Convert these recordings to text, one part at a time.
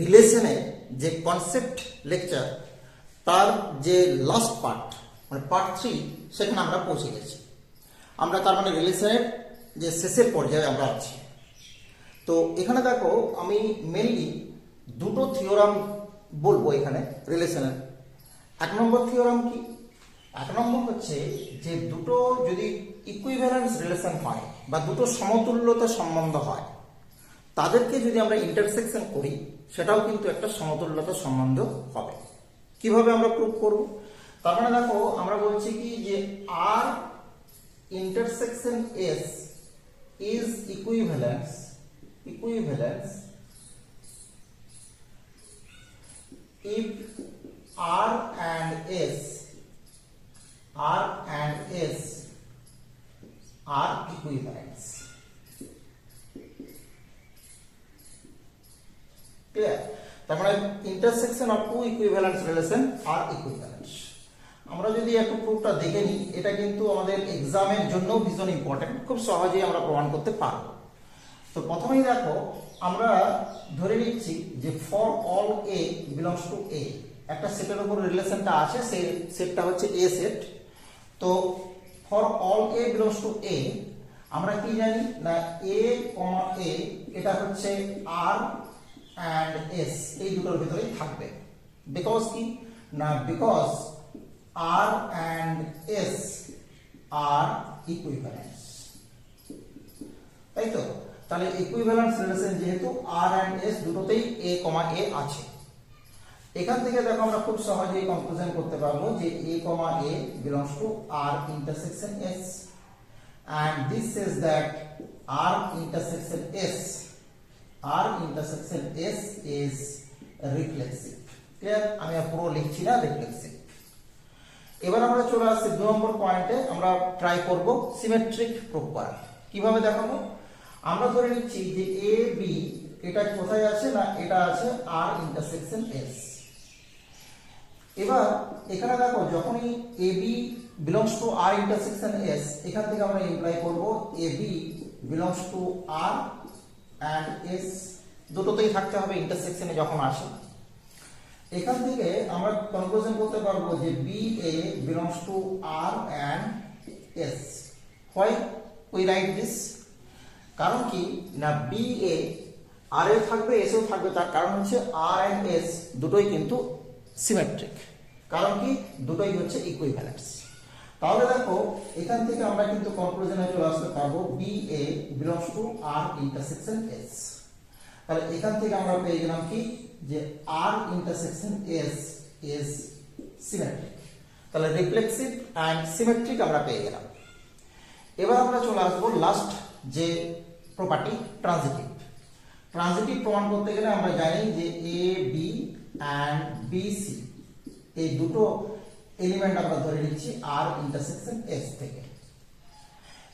রিলেশনের যে concept lecture তার যে লাস্ট পার্ট মানে পার্ট থ্রি সেখানে আমরা পৌঁছে গেছি। আমরা তার মানে রিলেশনের যে শেষের পর্যায়ে আমরা আছি। তো এখানে দেখো, আমি মেনলি দুটো থিওরাম বলব এখানে রিলেশনের এক নম্বর থিওরাম কি? এক নম্বর হচ্ছে যে দুটো যদি ইকুইভ্যালেন্স রিলেশন হয় বা দুটো সমতুল্যতা সম্বন্ধ হয়, তাদেরকে যদি আমরা ইন্টারসেকশন করি সেটাও কিন্তু একটা সমতুল্যতা সম্বন্ধ হবে কীভাবে আমরা প্রুভ করব তার মানে দেখো, আমরা বলছি কি যে R intersection S is equivalence equivalence if R and S, R and S are equivalents. Clear? তার মানে intersection of two equivalence relation R equivalence আমরা যদি একটু প্রুফটা দেখে নিই, এটা কিন্তু আমাদের এক্সামের জন্য ভীষণ ইম্পর্টেন্ট খুব সহজেই আমরা প্রমাণ করতে পারব। তো প্রথমেই দেখো, আমরা ধরে নিচ্ছি যে for all A belongs to A একটা সেটের উপর রিলেশনটা আছে সেই সেটটা হচ্ছে এ সেট তো for all A belongs to A আমরা কি জানি? না এ কমা এ এটা হচ্ছে আর অ্যান্ড এস এই দুটোর ভিতরেই থাকবে। বিকজ কি? না because R and S are equivalence তাই তো তাহলে ইকুইভ্যালেন্স রিলেশন যেহেতু আর অ্যান্ড এস দুটোতেই এ কমা এ আছে। এখান থেকে দেখো আমরা খুব সহজেই কনক্লুশন করতে পারব যে A comma A belongs to R intersection S and this says that r intersection s r intersection s is reflexive clear আমি পুরো লিখছি না রিফ্লেক্সিভ এবার আমরা চলে আসছি দু নম্বর পয়েন্টে আমরা ট্রাই করব সিমেট্রিক প্রপার কীভাবে দেখাবো? আমরা ধরে নিচ্ছি যে এ বি এটা কোথায় আছে না এটা আছে আর ইন্টারসেকশন এস এবার এখানে দেখো, যখনই A B belongs to R intersection S এখান থেকে আমরা ইমপ্লাই করব A B belongs to R and S দুটোতেই থাকতে হবে ইন্টারসেকশনে যখন আসে। এখান থেকে আমরা কনক্লুশন করতে পারব যে B A belongs to R and S হয় উই রাইট দিস কারণ কি? না বি এ এ থাকবে এসও থাকবে। তার কারণ হচ্ছে আর অ্যান্ড এস দুটোই কিন্তু সিমেট্রিক কারণ কি? দুটোই হচ্ছে ইকুইভ্যালেন্স তাহলে দেখো, এখান থেকে আমরা কিন্তু কনক্লুশনে চলে আসতে পারব B A belongs to R intersection S তাহলে এখান থেকে আমরা পেয়ে গেলাম কি? যে R intersection S is symmetric তাহলে রিফ্লেক্সিভ অ্যান্ড সিমেট্রিক আমরা পেয়ে গেলাম। এবার আমরা চলে আসব লাস্ট যে প্রপার্টি ট্রানজিটিভ ট্রানজিটিভ প্রমাণ করতে গেলে আমরা জানি যে A B and B C এই দুটো এলিমেন্ট আমরা ধরে নিচ্ছি আর ইন্টারসেকশন এস থেকে।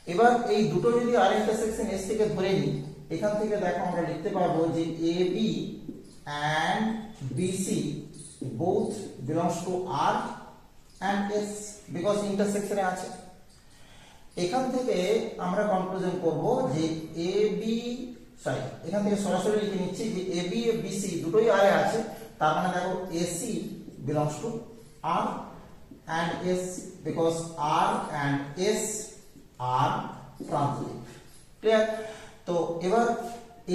এবার এই দুটো যদি আর ইন্টারসেকশন এস থেকে ধরে নিই, এখান থেকে দেখো আমরা লিখতে পারব যে A B and B C both belongs to R and S because ইন্টারসেকশনে আছে। এখান থেকে আমরা কনক্লুশন করব যে এ বি সরি এখান থেকে সরাসরি লিখে নিচ্ছি যে এ বি বি সি দুটোই আর আছে, তার মানে দেখো A C belongs to R and S because R and S are transitive clear তো এবার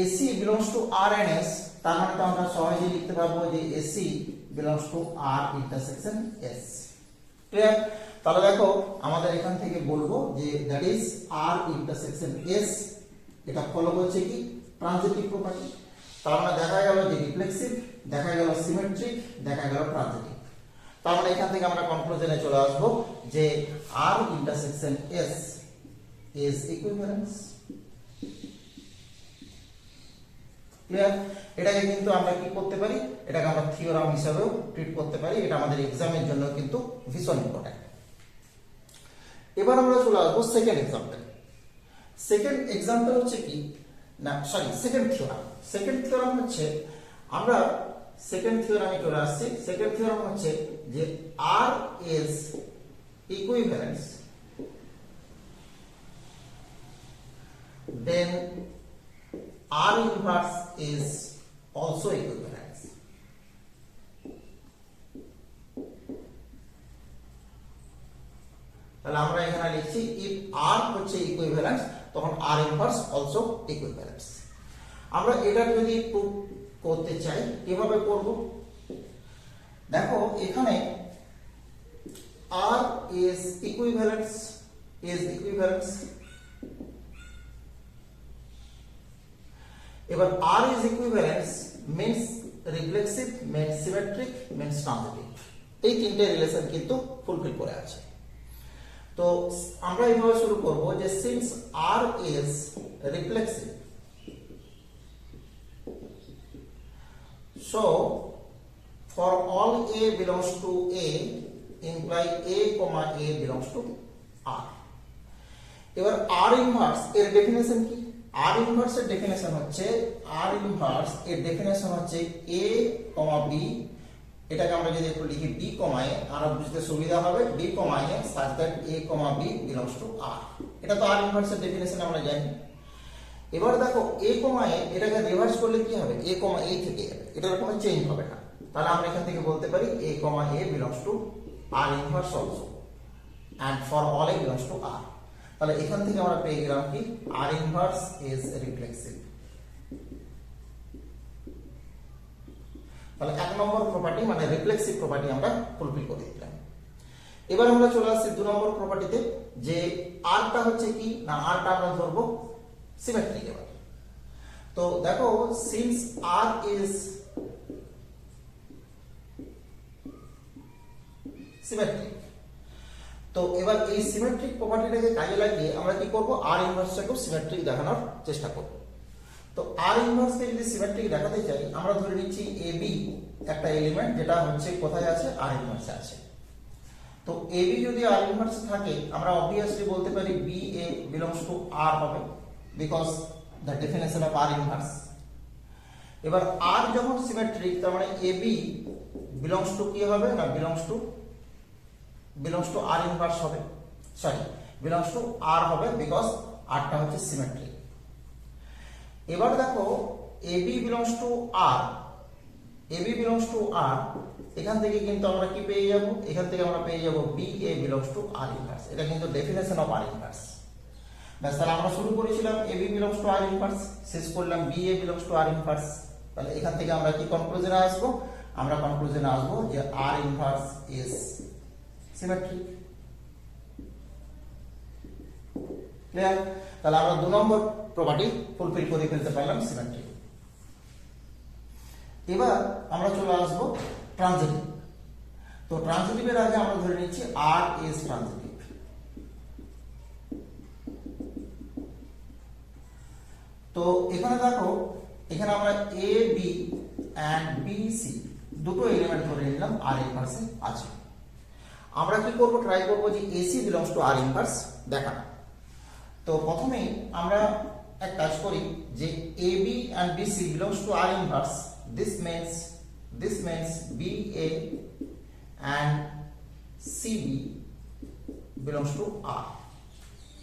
A C belongs to R and S তার মানে তো আমরা সহজেই লিখতে পারব যে A C belongs to R intersection S clear তাহলে দেখো, আমাদের এখান থেকে বলব যে that is R intersection S এটা ফলো করছে কি? ট্রানজিটিভ প্রপার্টি তার মানে দেখা গেল যে রিফ্লেক্সিভ দেখা গেল সিমেট্রিক দেখা গেল ট্রানজিটিভ তার মানে এখান থেকে আমরা কনক্লুশনে চলে আসব যে R intersection S is equivalence clear এটাকে কিন্তু আমরা কি করতে পারি? এটাকে আমরা থিওরাম হিসাবেও ট্রিট করতে পারি। এটা আমাদের এক্সামের জন্য কিন্তু ভীষণ ইম্পর্টেন্ট এবার আমরা চলে আসব সেকেন্ড এক্সাম্পল সেকেন্ড এক্সাম্পল হচ্ছে কি? না sorry second theorem second theorem হচ্ছে আমরা সেকেন্ড থিওরামে চলে আসছি সেকেন্ড থিওরাম হচ্ছে যে R is equivalence then R inverse is also equivalence তাহলে আমরা এখানে লিখছি ইফ আর হচ্ছে ইকুইভ্যালেন্স তখন আর ইনভার্স অলসো ইকুইভ্যালেন্স আমরা এটা যদি করতে চাই, কীভাবে করব? দেখো, এখানে R is equivalence is equivalence এবার R is equivalence means reflexive means symmetric means transitive এই তিনটে রিলেশন কিন্তু ফুলফিল করে আছে। তো আমরা এইভাবে শুরু করব যে since R is reflexive so, for all a belongs to a, imply a comma a belongs to r. এবার আর ইনভার্স এর ডেফিনেশন কি? আর ইনভার্স এর ডেফিনেশন হচ্ছে আর ইনভার্স এর ডেফিনেশন হচ্ছে এ কমা বি এটাকে আমরা যদি একটু লিখি বি কমায় আরও বুঝতে সুবিধা হবে। বি কমায় says that A comma B belongs to R এটা তো আর ইনভার্স এর ডেফিনেশন আমরা জানি। এবার দেখো এ কমা এটাকে রিভার্স করলে কি হবে? এ কমা এ থেকে এটার কোনো চেঞ্জ হবে না। তাহলে আমরা এখান থেকে বলতে পারি A comma A belongs to R inverse also and for all A belongs to R তাহলে এখান থেকে আমরা পেয়ে গেলাম কি? আর ইনভার্স ইজ রিফ্লেক্সিভ তাহলে এক নম্বর প্রপার্টি মানে রিফ্লেক্সিভ প্রপার্টি আমরা ফুলফিল করে দিলাম। এবার আমরা চলে আসছি দু নম্বর প্রপার্টিতে যে আরটা হচ্ছে কি? না আরটা আমরা ধরবো সিমেট্রিক এবার। তো দেখো সিন্স আর ইজ সিমেট্রিক তো এবার এই সিমেট্রিক প্রপার্টিটাকে কাজে লাগিয়ে আমরা কি করব? আর ইনভার্সটাকেও সিমেট্রিক দেখানোর চেষ্টা করব। তো আর ইনভার্সকে যদি সিমেট্রিক দেখাতে চাই, আমরা ধরে নিচ্ছি এ বি একটা এলিমেন্ট যেটা হচ্ছে কোথায় আছে? আর ইনভার্সে আছে। তো এ বি যদি আর ইনভার্সে থাকে, আমরা অবভিয়াসলি বলতে পারি B A belongs to R হবে because the definition of R inverse এবার আর যখন সিমেট্রিক তার মানে এ বি বিলংস টু কি হবে? না belongs to belongs to R inverse হবে। সরি বিলংস টু আর হবে বিকজ আরটা হচ্ছে সিমেট্রিক এবার দেখো A B belongs to R A B belongs to R এখান থেকে কিন্তু আমরা কি পেয়ে যাব? এখান থেকে আমরা পেয়ে যাব B A belongs to R inverse এটা কিন্তু ডেফিনেশন অফ আর ইনভার্স ব্যাস, তাহলে আমরা শুরু করেছিলাম A B belongs to R inverse শেষ করলাম B A belongs to R inverse তাহলে এখান থেকে আমরা কি কনক্লুশনে আসব? আমরা কনক্লুশনে আসব যে R inverse is symmetric clear তাহলে আমরা দু নম্বর প্রপার্টি ফুলফিল করে ফেলতে পারলাম সিমেট্রিক এবার আমরা চলে আসব ট্রানজিটিভ তো ট্রানজিটিভের আগে আমরা ধরে নিচ্ছি আর ইজ ট্রানজিটিভ তো এখানে দেখো, এখানে আমরা A B and B C দুটো এলিমেন্ট ধরে নিলাম আর ইনভার্সে আছে। আমরা কি করব? ট্রাই করব যে A C belongs to R inverse দেখানো। তো প্রথমে আমরা এক কাজ করি যে A B and B C belongs to R inverse this means B A and C B belongs to R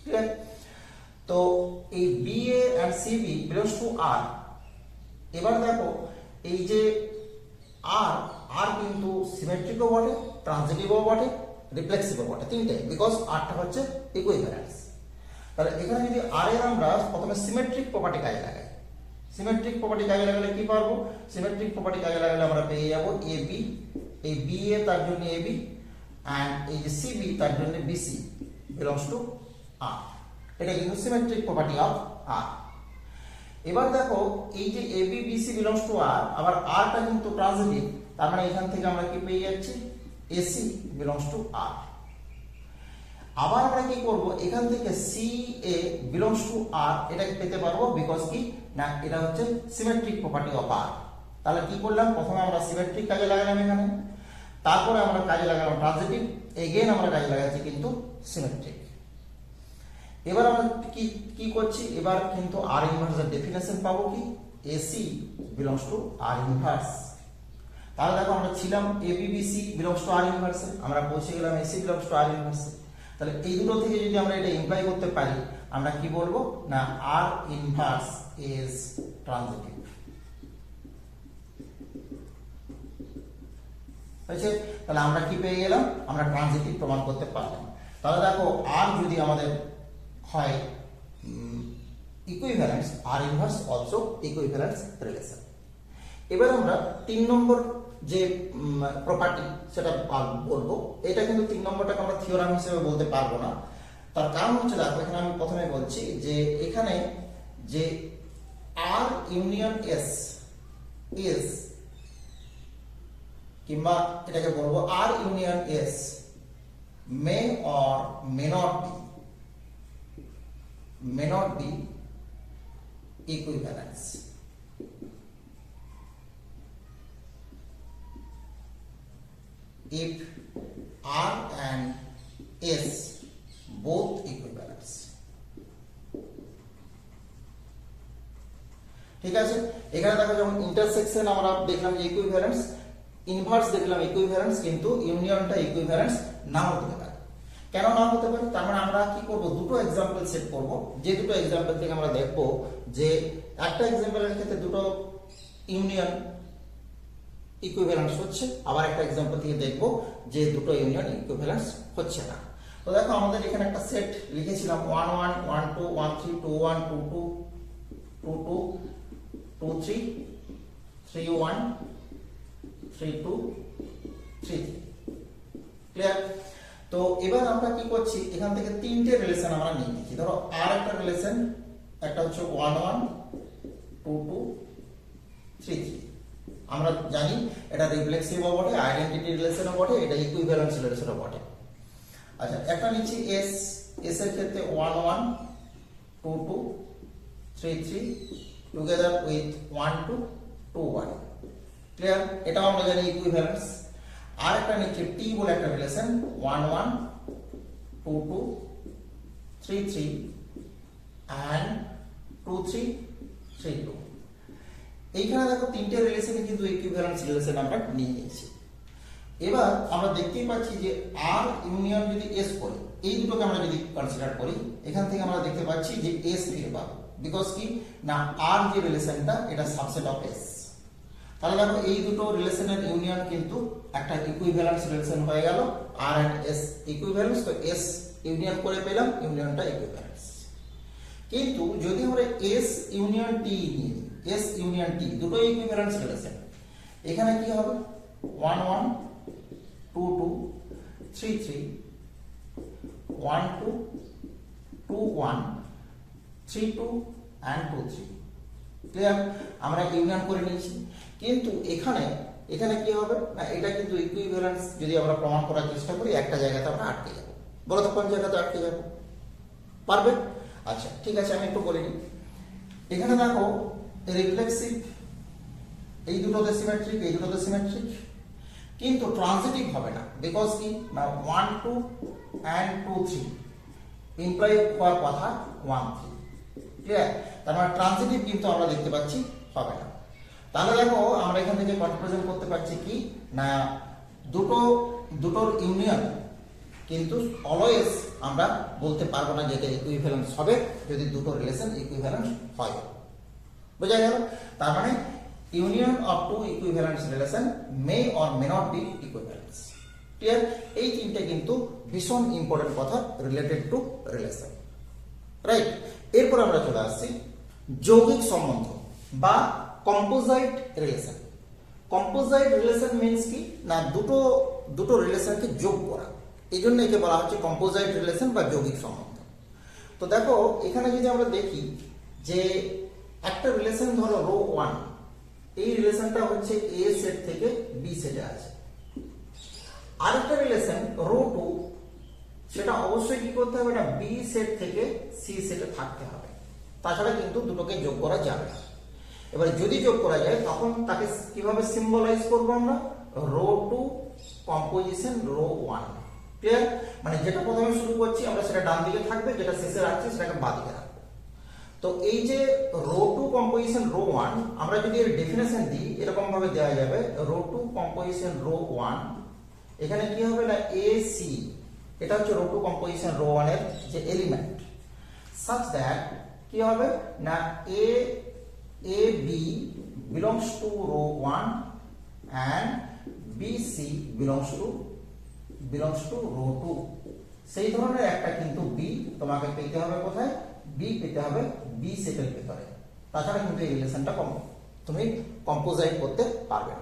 clear তো এই B A and C B belongs to R এবার দেখো, এই যে আর আর কিন্তু সিমেট্রিকও বটে ট্রানজিটিভও বটে রিফ্লেক্সিভও বটে, তিনটে বিকজ আরটা হচ্ছে ইকুইভ্যালেন্স তাহলে এখানে যদি আর এর আমরা প্রথমে সিমেট্রিক প্রপার্টি কাজে লাগাই সিমেট্রিক প্রপার্টি কাজে লাগালে কি পারব? সিমেট্রিক প্রপার্টি কাজে লাগালে আমরা পেয়ে যাব এ বি এই বি এ তার জন্য এ বি অ্যান্ড এই যে সি বি তার জন্য বিসি বিলংস টু আর এটা কিন্তু সিমেট্রিক প্রপার্টি অফ আর এবার দেখো, এই যে A B B C belongs to R আবার আরটা কিন্তু ট্রানজিটিভ তার মানে এখান থেকে আমরা কি পেয়ে যাচ্ছি? এসি বিলংস টু আর আবার আমরা কি করব? এখান থেকে C A belongs to R এটাকে পেতে পারব? বিকজ কি? না, এটা হচ্ছে সিমেট্রিক প্রপার্টি অফ আর তাহলে কি করলাম? প্রথমে আমরা সিমেট্রিক কাজে লাগালাম এখানে। তারপরে আমরা কাজে লাগালাম ট্রানজিটিভ এগেন আমরা কাজে লাগাচ্ছি কিন্তু সিমেট্রিক এবার আমরা কি কি করছি? এবার কিন্তু আর ইনভার্সের ডেফিনেশন পাবো কি? A C belongs to R inverse তাহলে দেখো আমরা ছিলাম এবিবিসি বিলংস টু আর ইনভার্সে আমরা পৌঁছে গেলাম a c belongs to R ইনভার্সে তাহলে এই দুটো থেকে যদি আমরা এটা ইমপ্লাই করতে পারি, আমরা কি বলব? না আর ইনভার্স ইজ ট্রানজিটিভ হয়েছে? তাহলে আমরা কি পেয়ে গেলাম? আমরা ট্রানজিটিভ প্রমাণ করতে পারলাম। তাহলে দেখো আর যদি আমাদের হয় equivalence R inverse also equivalence relation এবার আমরা তিন নম্বর যে প্রপার্টি সেটা বলব। এটা কিন্তু তিন নম্বরটাকে আমরা থিওরাম হিসেবে বলতে পারব না। তার কারণ হচ্ছে, দেখো, এখানে আমি প্রথমে বলছি যে, এখানে যে আর ইউনিয়ন এস ইজ কিংবা এটাকে বলব R union S may or may not be may not be equivalence. If R and S both equivalence. ঠিক আছে? এখানে দেখো যেমন ইন্টারসেকশন আমরা দেখলাম ইকুইভ্যালেন্স ইনভার্স দেখলাম ইকুইভ্যালেন্স কিন্তু ইউনিয়নটা ইকুইভ্যালেন্স নাও হতে কেন না হতে পারে? তার মানে আমরা কি করব? দুটো এক্সাম্পল সেট করব। যে দুটো এক্সাম্পল থেকে আমরা দেখব যে একটা এক্সাম্পলের ক্ষেত্রে দুটো ইউনিয়ন ইকুইভ্যালেন্স হচ্ছে। আবার একটা এক্সাম্পল থেকে দেখব যে দুটো ইউনিয়ন ইকুইভ্যালেন্স হচ্ছে না। তো দেখো, আমাদের এখানে একটা সেট লিখেছিলাম। One one one two one three two one two two two two two three three one three two three clear তো এবার আমরা কি করছি? এখান থেকে তিনটে রিলেশন আমরা নিয়ে নিচ্ছি। ধরো আর একটা রিলেশন একটা হচ্ছে one one two two three three আমরা জানি এটা রিফ্লেক্সিভও বটে আইডেন্টিটি রিলেশনও বটে, এটা ইকুইভ্যালেন্স রিলেশনও বটে। আচ্ছা একটা নিচ্ছি এস এস এর ক্ষেত্রে one one two two three three together with one two two one clear এটাও আমরা জানি ইকুইভ্যালেন্স আর একটা নিচ্ছে টি বলে একটা relation one one two two three three and two three three two এইখানে দেখো তিনটে রিলেশনে কিন্তু ইকুইভ্যালেন্স রিলেশন আমরা নিয়ে নিয়েছি। এবার আমরা দেখতেই পাচ্ছি যে আর ইউনিয়ন যদি এস করি, এই দুটোকে আমরা যদি কনসিডার করি, এখান থেকে আমরা দেখতে পাচ্ছি যে এস ফিরে পাবো বিকজ কি? না আর যে রিলেশনটা এটা সাবসেট অফ এস তাহলে দেখো এই দুটো রিলেশনের ইউনিয়ন কিন্তু একটা ইকুইভ্যালেন্স রিলেশন হয়ে গেল আর এন্ড এস ইকুইভ্যালেন্স তো এস ইউনিয়ন করে পেলাম ইউনিয়নটা ইকুইভ্যালেন্স কিন্তু যদি আমরা এস ইউনিয়ন টি নিই এস ইউনিয়ন টি দুটো ইকুইভ্যালেন্স রিলেশন এখানে কি হবে? One one two two three three one two two one three two and two three clear আমরা ইউনিয়ন করে নিয়েছি। কিন্তু এখানে এখানে কি হবে? না, এটা কিন্তু ইকুইভ্যালেন্স যদি আমরা প্রমাণ করার চেষ্টা করি, একটা জায়গাতে আমরা আটকে যাব। বলো তো, কোন জায়গাতে আটকে যাব? পারবে? আচ্ছা ঠিক আছে, আমি একটু বলে এখানে দেখো রিফ্লেক্সিভ এই দুটোতে সিমেট্রিক এই দুটোতে সিমেট্রিক কিন্তু ট্রানজিটিভ হবে না। বিকজ কি? না one two and two three imply হওয়ার কথা ওয়ান থ্রি ক্লিয়ার তার মানে ট্রানজিটিভ কিন্তু আমরা দেখতে পাচ্ছি, হবে না। তাহলে দেখো, আমরা এখান থেকে কনক্লুশন করতে পারছি কি? না, দুটো, দুটোর ইউনিয়ন কিন্তু অলওয়েজ আমরা বলতে পারব না যে এটা ইকুইভ্যালেন্স হবে যদি দুটো রিলেশন ইকুইভ্যালেন্স হয়। বোঝা গেল? তার মানে union of two equivalence relation may or may not be equivalence clear এই তিনটে কিন্তু ভীষণ ইম্পর্টেন্ট কথা রিলেটেড টু রিলেশন রাইট এরপর আমরা চলে আসছি যৌগিক সম্বন্ধ বা composite relation composite relation means কি? না, দুটো দুটো রিলেশনকে যোগ করা। এই জন্য একে বলা হচ্ছে কম্পোজাইট রিলেশন বা যৌগিক সম্বন্ধ। তো দেখো, এখানে যদি আমরা দেখি যে একটা রিলেশন ধরো রো ওয়ান, এই রিলেশনটা হচ্ছে এ সেট থেকে বি সেটে আছে। আরেকটা রিলেশন রো টু, সেটা অবশ্যই কি করতে হবে না, বি সেট থেকে সি সেটে থাকতে হবে। তাছাড়া কিন্তু দুটোকে যোগ করা যাবে না। এবার যদি যোগ করা যায়, তখন তাকে কীভাবে সিম্বলাইজ করব আমরা? Rho two composition rho one clear মানে যেটা প্রথমে শুরু করছি, আমরা সেটা ডান দিকে থাকবে, যেটা শেষে রাখছি, সেটাকে বাঁ দিকে রাখব। তো এই যে rho two composition rho one আমরা যদি এর ডেফিনেশন দিই এরকম ভাবে দেওয়া যাবে। Rho two composition rho one এখানে কি হবে না? এ সি এটা হচ্ছে রো টু কম্পোজিশন রো ওয়ানের যে এলিমেন্ট সাচ দ্যাট কি হবে? না a belongs to rho one and b c belongs to belongs to rho two সেই ধরনের একটা কিন্তু বি তোমাকে পেতে হবে কোথায়? বি পেতে হবে বি সেটের ভেতরে। তাছাড়া কিন্তু এই রিলেশনটা কম তুমি কম্পোজাইট করতে পারবে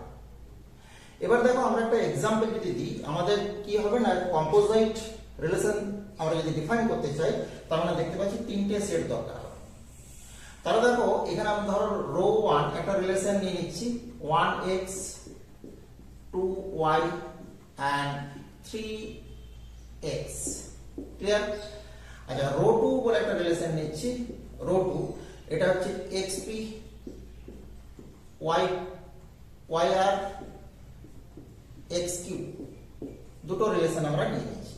এবার দেখো আমরা একটা এক্সাম্পল যদি দিই, আমাদের কি হবে না কম্পোজাইট রিলেশন আমরা যদি ডিফাইন করতে চাই, তার মানে দেখতে পাচ্ছি তিনটে সেট দরকার। তাহলে দেখো, এখানে আমি ধরো রো ওয়ান একটা রিলেশন নিয়ে নিচ্ছি। One X two Y and three X. Clear? আচ্ছা রো টু বলে একটা রিলেশন নিচ্ছি। রো টু, এটা হচ্ছে এক্স পি ওয়াই ওয়াই আর এক্স কিউ দুটো রিলেশন আমরা নিয়ে নিয়েছি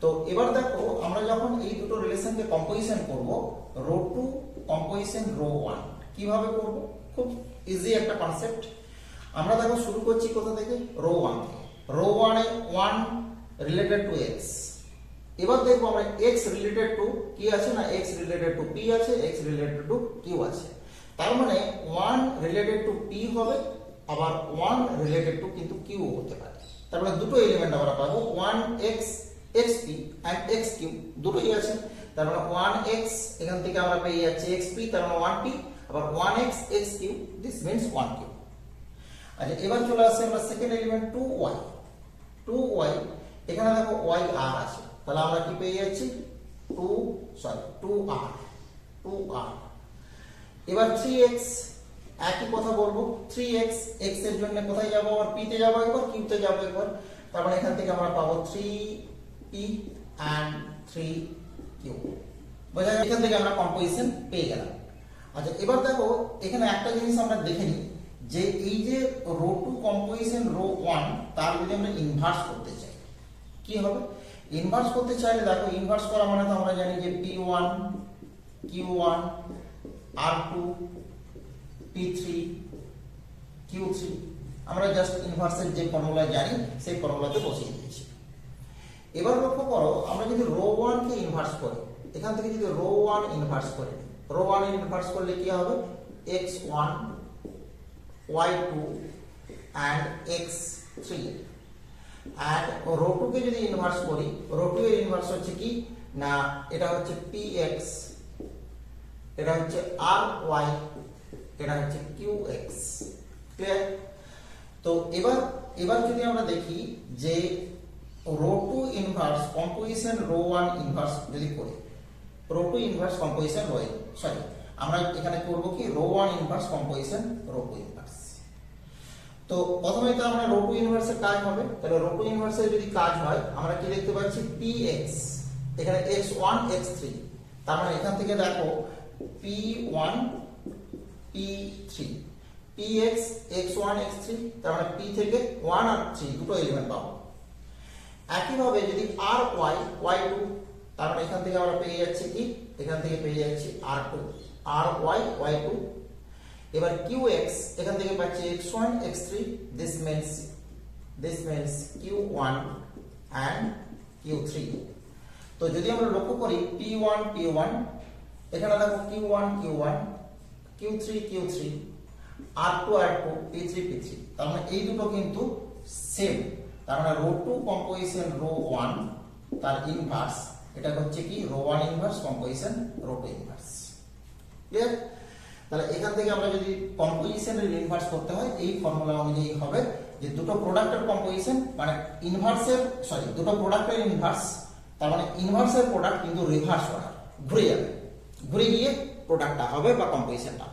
তো এবার দেখো, আমরা যখন এই দুটো রিলেশনকে কম্পোজিশন করব, rho two composition rho one কীভাবে করব? খুব ইজি একটা কনসেপ্ট আমরা দেখো শুরু করছি কোথা থেকে? রো ওয়ান রো ওয়ানে ওয়ান রিলেটেড টু এক্স এবার দেখব আমরা এক্স রিলেটেড টু কি আছে না? এক্স রিলেটেড টু পি আছে এক্স রিলেটেড টু কিউ আছে। তার মানে ওয়ান রিলেটেড টু পি হবে, আবার ওয়ান রিলেটেড টু কিন্তু কিউ হতে পারে। তার মানে দুটো এলিমেন্ট আমরা পাবো। One x x p and x q দুটোই আছে, তার মানে ওয়ান এক্স এখান থেকে আমরা পেয়ে যাচ্ছি এক্স পি তার মানে ওয়ান আবার one x x q this means one q আচ্ছা এবার চলে আসছে আমরা second element two y two y এখানে দেখো ওয়াই আর আছে, তাহলে আমরা কি পেয়ে যাচ্ছি? Two sorry two R two R এবার থ্রি এক্স একই কথা বলব থ্রি এক্সের জন্য কোথায় যাব? আবার পি তে যাব একবার কিউ তে যাব একবার, তার মানে এখান থেকে আমরা পাবো three p and three q বোঝা গেল? এখান থেকে আমরা কম্পোজিশন পেয়ে গেলাম। আচ্ছা এবার দেখো, এখানে একটা জিনিস আমরা দেখে নিই, যে এই যে রো টু রো ওয়ান তার আমরা করতে চাই হবে? করতে চাইলে দেখো করা মানে তো আমরা জানি যে পি ওয়ান কিউ ওয়ান আর two p three q three আমরা জাস্ট ইনভার্সের যে ফর্মুলা জানি, সেই ফর্মুলাতে বসিয়ে দিয়েছি। এবার লক্ষ্য করো, আমরা যদি রো ওয়ানকে ইনভার্স করি, এখান থেকে যদি রো ওয়ান ইনভার্স করি, রো ওয়ান ইনভার্স করলে কি হবে? X one, y two and x three. And rho টুকে যদি ইনভার্স করি, রো টু এর ইনভার্স হচ্ছে কি? না, এটা হচ্ছে পি এক্স, এটা হচ্ছে আর ওয়াই, এটা হচ্ছে কিউ এক্স। ক্লিয়ার তো এবার এবার যদি আমরা দেখি যে rho two inverse composition rho one inverse যদি করি। Rho two inverse composition rho sorry আমরা এখানে করব কি? Rho one inverse composition rho two inverse তো প্রথমে তো আমরা রো টু ইনভার্সের কাজ হবে। তাহলে রো টু ইনভার্সের যদি কাজ হয়, আমরা কি দেখতে পাচ্ছি? পি এক্স এখানে এক্স ওয়ান এক্স থ্রি তার মানে এখান থেকে দেখো p one p three p x x one x three তার মানে পি থেকে ওয়ান আর থ্রি দুটো এলিমেন্ট পাবো। একইভাবে যদি আর ওয়াই ওয়াই টু তার মানে এখান থেকে আমরা পেয়ে যাচ্ছি কি? এখান থেকে পেয়ে যাচ্ছি R two R y y two এবার কিউ এক্স এখান থেকে পাচ্ছি x one x three this means this means q one and q three তো যদি আমরা লক্ষ্য করি পি ওয়ান পি ওয়ান এখানে দেখো q one q one q three q three R two R two p three p three তার মানে এই দুটো কিন্তু সেম তার মানে rho two composition rho one, তার ইনভার্স এটা হচ্ছে কি? Rho one inverse composition rho two inverse clear তাহলে এখান থেকে আমরা যদি কম্পোজিশনের ইনভার্স করতে হয়, এই ফর্মুলা অনুযায়ী হবে যে দুটো প্রোডাক্টের কম্পোজিশন মানে ইনভার্সের সরি দুটো প্রোডাক্টের ইনভার্স তার মানে ইনভার্সের প্রোডাক্ট কিন্তু রিভার্স করা ঘুরে যাবে। ঘুরে গিয়ে প্রোডাক্টটা হবে বা কম্পোজিশনটা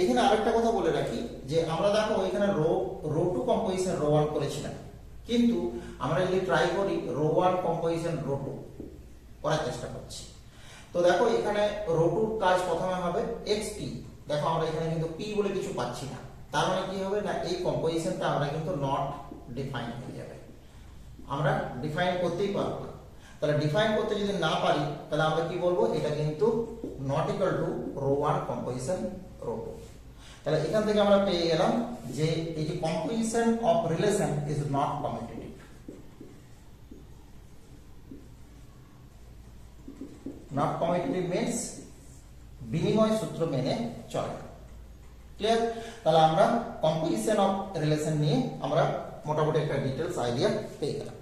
এখানে আরেকটা কথা বলে রাখি, যে আমরা দেখো এখানে rho rho two composition rho one করেছিলাম কিন্তু আমরা যদি ট্রাই করি, rho one composition rho two করার চেষ্টা করছি। তো দেখো এখানে রো টুর কাজ প্রথমে হবে এক্স পি দেখো আমরা এখানে কিন্তু পি বলে কিছু পাচ্ছি না। তার মানে কি হবে না, এই কম্পোজিশনটা আমরা কিন্তু নট ডিফাইন হয়ে যাবে। আমরা ডিফাইন করতেই পারব না। তাহলে ডিফাইন করতে যদি না পারি, তাহলে আমরা কি বলব? এটা কিন্তু not equal to rho one composition rho two তাহলে এখান থেকে আমরা পেয়ে গেলাম যে এই যে composition of relation is not commutative not commutative means বিনিময় সূত্র মেনে চলে। ক্লিয়ার তাহলে আমরা কম্পোজিশন অফ রিলেশন নিয়ে আমরা মোটামুটি একটা ডিটেলস আইডিয়া পেয়ে গেলাম।